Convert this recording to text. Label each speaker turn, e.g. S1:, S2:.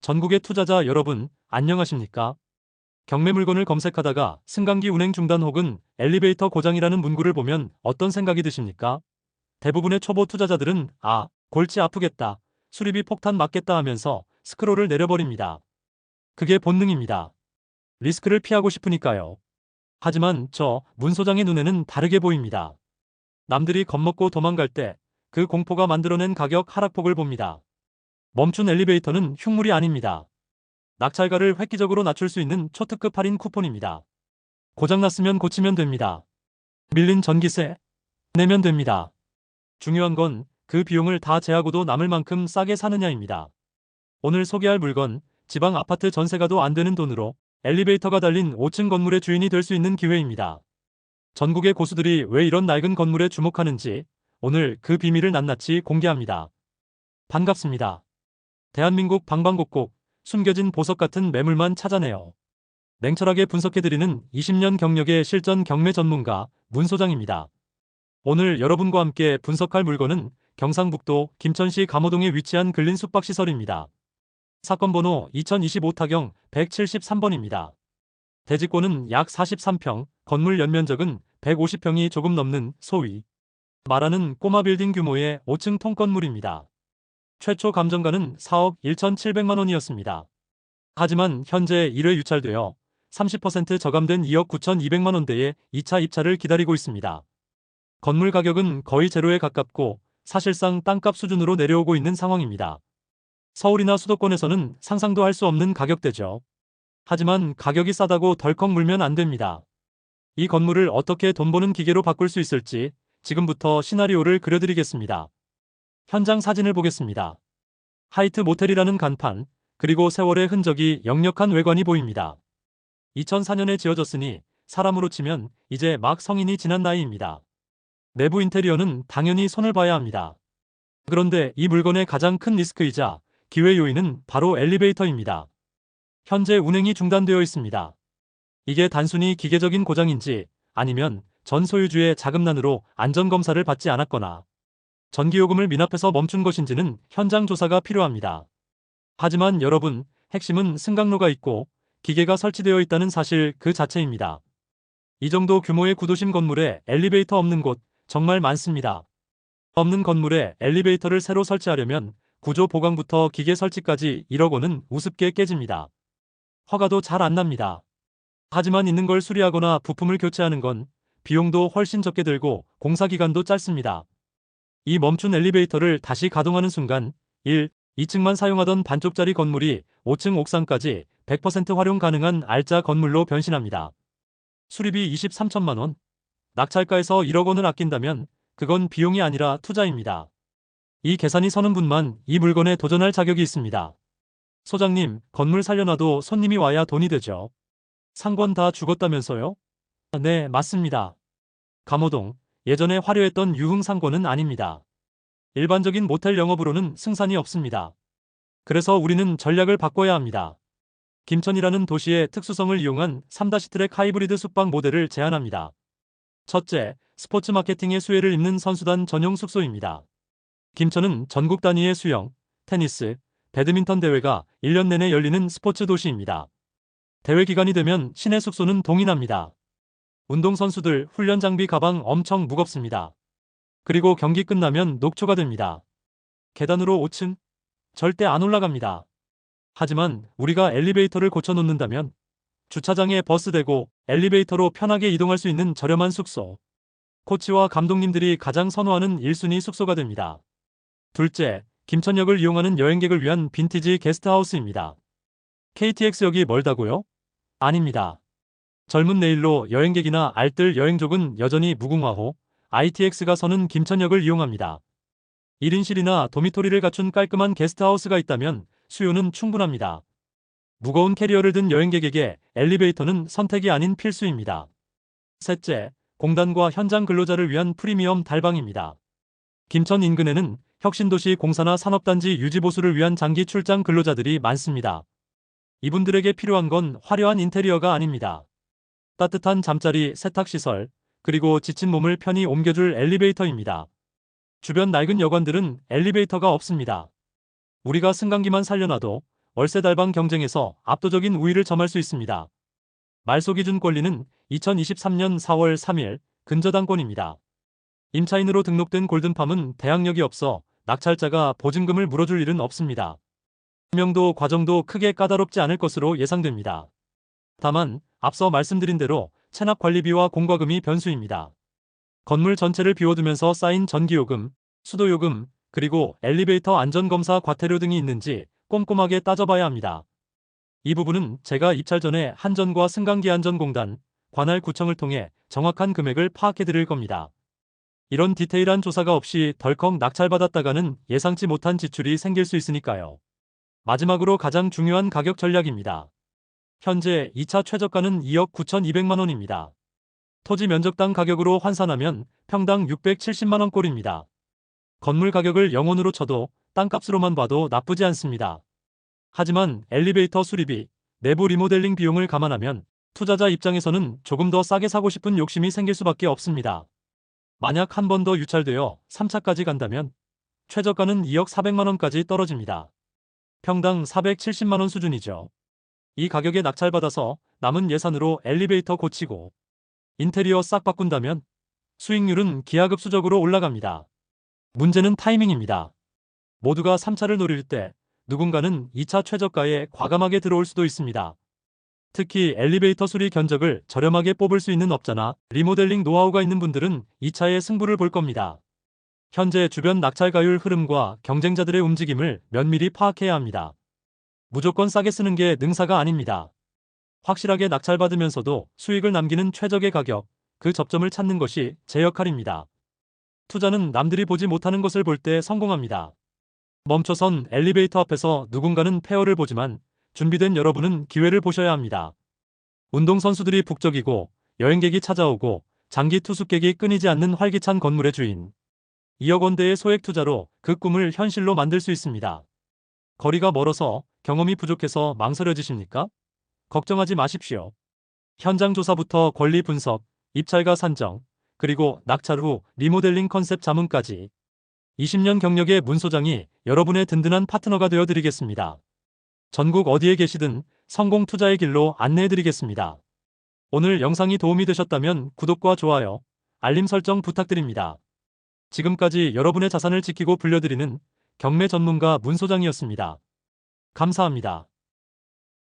S1: 전국의 투자자 여러분, 안녕하십니까? 경매 물건을 검색하다가 승강기 운행 중단 혹은 엘리베이터 고장이라는 문구를 보면 어떤 생각이 드십니까? 대부분의 초보 투자자들은 아, 골치 아프겠다, 수리비 폭탄 맞겠다 하면서 스크롤을 내려버립니다. 그게 본능입니다. 리스크를 피하고 싶으니까요. 하지만 저 문 소장의 눈에는 다르게 보입니다. 남들이 겁먹고 도망갈 때 그 공포가 만들어낸 가격 하락폭을 봅니다. 멈춘 엘리베이터는 흉물이 아닙니다. 낙찰가를 획기적으로 낮출 수 있는 초특급 할인 쿠폰입니다. 고장났으면 고치면 됩니다. 밀린 전기세 내면 됩니다. 중요한 건 그 비용을 다 제하고도 남을 만큼 싸게 사느냐입니다. 오늘 소개할 물건 지방 아파트 전세가도 안 되는 돈으로 엘리베이터가 달린 5층 건물의 주인이 될 수 있는 기회입니다. 전국의 고수들이 왜 이런 낡은 건물에 주목하는지 오늘 그 비밀을 낱낱이 공개합니다. 반갑습니다. 대한민국 방방곡곡 숨겨진 보석 같은 매물만 찾아내요. 냉철하게 분석해드리는 20년 경력의 실전 경매 전문가 문 소장입니다. 오늘 여러분과 함께 분석할 물건은 경상북도 김천시 감호동에 위치한 근린 숙박시설입니다. 사건 번호 2025 타경 173번입니다. 대지권은 약 43평, 건물 연면적은 150평이 조금 넘는 소위 말하는 꼬마 빌딩 규모의 5층 통건물입니다. 최초 감정가는 4억 1,700만 원이었습니다. 하지만 현재 1회 유찰되어 30% 저감된 2억 9,200만 원대의 2차 입찰을 기다리고 있습니다. 건물 가격은 거의 제로에 가깝고 사실상 땅값 수준으로 내려오고 있는 상황입니다. 서울이나 수도권에서는 상상도 할 수 없는 가격대죠. 하지만 가격이 싸다고 덜컥 물면 안 됩니다. 이 건물을 어떻게 돈 버는 기계로 바꿀 수 있을지 지금부터 시나리오를 그려드리겠습니다. 현장 사진을 보겠습니다. 하이트 모텔이라는 간판, 그리고 세월의 흔적이 역력한 외관이 보입니다. 2004년에 지어졌으니 사람으로 치면 이제 막 성인이 지난 나이입니다. 내부 인테리어는 당연히 손을 봐야 합니다. 그런데 이 물건의 가장 큰 리스크이자 기회 요인은 바로 엘리베이터입니다. 현재 운행이 중단되어 있습니다. 이게 단순히 기계적인 고장인지 아니면 전 소유주의 자금난으로 안전검사를 받지 않았거나 전기요금을 미납해서 멈춘 것인지는 현장 조사가 필요합니다. 하지만 여러분, 핵심은 승강로가 있고 기계가 설치되어 있다는 사실 그 자체입니다. 이 정도 규모의 구도심 건물에 엘리베이터 없는 곳 정말 많습니다. 없는 건물에 엘리베이터를 새로 설치하려면 구조 보강부터 기계 설치까지 1억 원은 우습게 깨집니다. 허가도 잘 안 납니다. 하지만 있는 걸 수리하거나 부품을 교체하는 건 비용도 훨씬 적게 들고 공사 기간도 짧습니다. 이 멈춘 엘리베이터를 다시 가동하는 순간 1. 2층만 사용하던 반쪽짜리 건물이 5층 옥상까지 100% 활용 가능한 알짜 건물로 변신합니다. 수리비 23천만 원. 낙찰가에서 1억 원을 아낀다면 그건 비용이 아니라 투자입니다. 이 계산이 서는 분만 이 물건에 도전할 자격이 있습니다. 소장님, 건물 살려놔도 손님이 와야 돈이 되죠. 상권 다 죽었다면서요? 네, 맞습니다. 감호동, 예전에 화려했던 유흥 상권은 아닙니다. 일반적인 모텔 영업으로는 승산이 없습니다. 그래서 우리는 전략을 바꿔야 합니다. 김천이라는 도시의 특수성을 이용한 3-트랙 하이브리드 숙박 모델을 제안합니다. 첫째, 스포츠 마케팅의 수혜를 입는 선수단 전용 숙소입니다. 김천은 전국 단위의 수영, 테니스, 배드민턴 대회가 1년 내내 열리는 스포츠 도시입니다. 대회 기간이 되면 시내 숙소는 동인합니다. 운동선수들 훈련 장비 가방 엄청 무겁습니다. 그리고 경기 끝나면 녹초가 됩니다. 계단으로 5층? 절대 안 올라갑니다. 하지만 우리가 엘리베이터를 고쳐놓는다면 주차장에 버스 대고 엘리베이터로 편하게 이동할 수 있는 저렴한 숙소. 코치와 감독님들이 가장 선호하는 1순위 숙소가 됩니다. 둘째, 김천역을 이용하는 여행객을 위한 빈티지 게스트하우스입니다. KTX역이 멀다고요? 아닙니다. 젊은 내일로 여행객이나 알뜰 여행족은 여전히 무궁화호, ITX가 서는 김천역을 이용합니다. 1인실이나 도미토리를 갖춘 깔끔한 게스트하우스가 있다면 수요는 충분합니다. 무거운 캐리어를 든 여행객에게 엘리베이터는 선택이 아닌 필수입니다. 셋째, 공단과 현장 근로자를 위한 프리미엄 달방입니다. 김천 인근에는 혁신도시 공사나 산업단지 유지보수를 위한 장기 출장 근로자들이 많습니다. 이분들에게 필요한 건 화려한 인테리어가 아닙니다. 따뜻한 잠자리, 세탁시설, 그리고 지친 몸을 편히 옮겨줄 엘리베이터입니다. 주변 낡은 여관들은 엘리베이터가 없습니다. 우리가 승강기만 살려놔도 월세 달방 경쟁에서 압도적인 우위를 점할 수 있습니다. 말소 기준 권리는 2023년 4월 3일 근저당권입니다. 임차인으로 등록된 골든팜은 대항력이 없어 낙찰자가 보증금을 물어줄 일은 없습니다. 명도 과정도 크게 까다롭지 않을 것으로 예상됩니다. 다만 앞서 말씀드린 대로 체납 관리비와 공과금이 변수입니다. 건물 전체를 비워두면서 쌓인 전기요금, 수도요금, 그리고 엘리베이터 안전검사 과태료 등이 있는지 꼼꼼하게 따져봐야 합니다. 이 부분은 제가 입찰 전에 한전과 승강기안전공단, 관할구청을 통해 정확한 금액을 파악해 드릴 겁니다. 이런 디테일한 조사가 없이 덜컥 낙찰받았다가는 예상치 못한 지출이 생길 수 있으니까요. 마지막으로 가장 중요한 가격 전략입니다. 현재 2차 최저가는 2억 9,200만원입니다. 토지 면적당 가격으로 환산하면 평당 670만원 꼴입니다. 건물 가격을 영원으로 쳐도 땅값으로만 봐도 나쁘지 않습니다. 하지만 엘리베이터 수리비, 내부 리모델링 비용을 감안하면 투자자 입장에서는 조금 더 싸게 사고 싶은 욕심이 생길 수밖에 없습니다. 만약 한 번 더 유찰되어 3차까지 간다면 최저가는 2억 400만원까지 떨어집니다. 평당 470만원 수준이죠. 이 가격에 낙찰받아서 남은 예산으로 엘리베이터 고치고 인테리어 싹 바꾼다면 수익률은 기하급수적으로 올라갑니다. 문제는 타이밍입니다. 모두가 3차를 노릴 때 누군가는 2차 최저가에 과감하게 들어올 수도 있습니다. 특히 엘리베이터 수리 견적을 저렴하게 뽑을 수 있는 업자나 리모델링 노하우가 있는 분들은 2차의 승부를 볼 겁니다. 현재 주변 낙찰가율 흐름과 경쟁자들의 움직임을 면밀히 파악해야 합니다. 무조건 싸게 쓰는 게 능사가 아닙니다. 확실하게 낙찰받으면서도 수익을 남기는 최적의 가격, 그 접점을 찾는 것이 제 역할입니다. 투자는 남들이 보지 못하는 것을 볼 때 성공합니다. 멈춰선 엘리베이터 앞에서 누군가는 페어를 보지만 준비된 여러분은 기회를 보셔야 합니다. 운동선수들이 북적이고 여행객이 찾아오고 장기 투숙객이 끊이지 않는 활기찬 건물의 주인. 2억 원대의 소액 투자로 그 꿈을 현실로 만들 수 있습니다. 거리가 멀어서 경험이 부족해서 망설여지십니까? 걱정하지 마십시오. 현장 조사부터 권리 분석, 입찰가 산정, 그리고 낙찰 후 리모델링 컨셉 자문까지 20년 경력의 문 소장이 여러분의 든든한 파트너가 되어 드리겠습니다. 전국 어디에 계시든 성공 투자의 길로 안내해 드리겠습니다. 오늘 영상이 도움이 되셨다면 구독과 좋아요, 알림 설정 부탁드립니다. 지금까지 여러분의 자산을 지키고 불려드리는 경매 전문가 문 소장이었습니다. 감사합니다.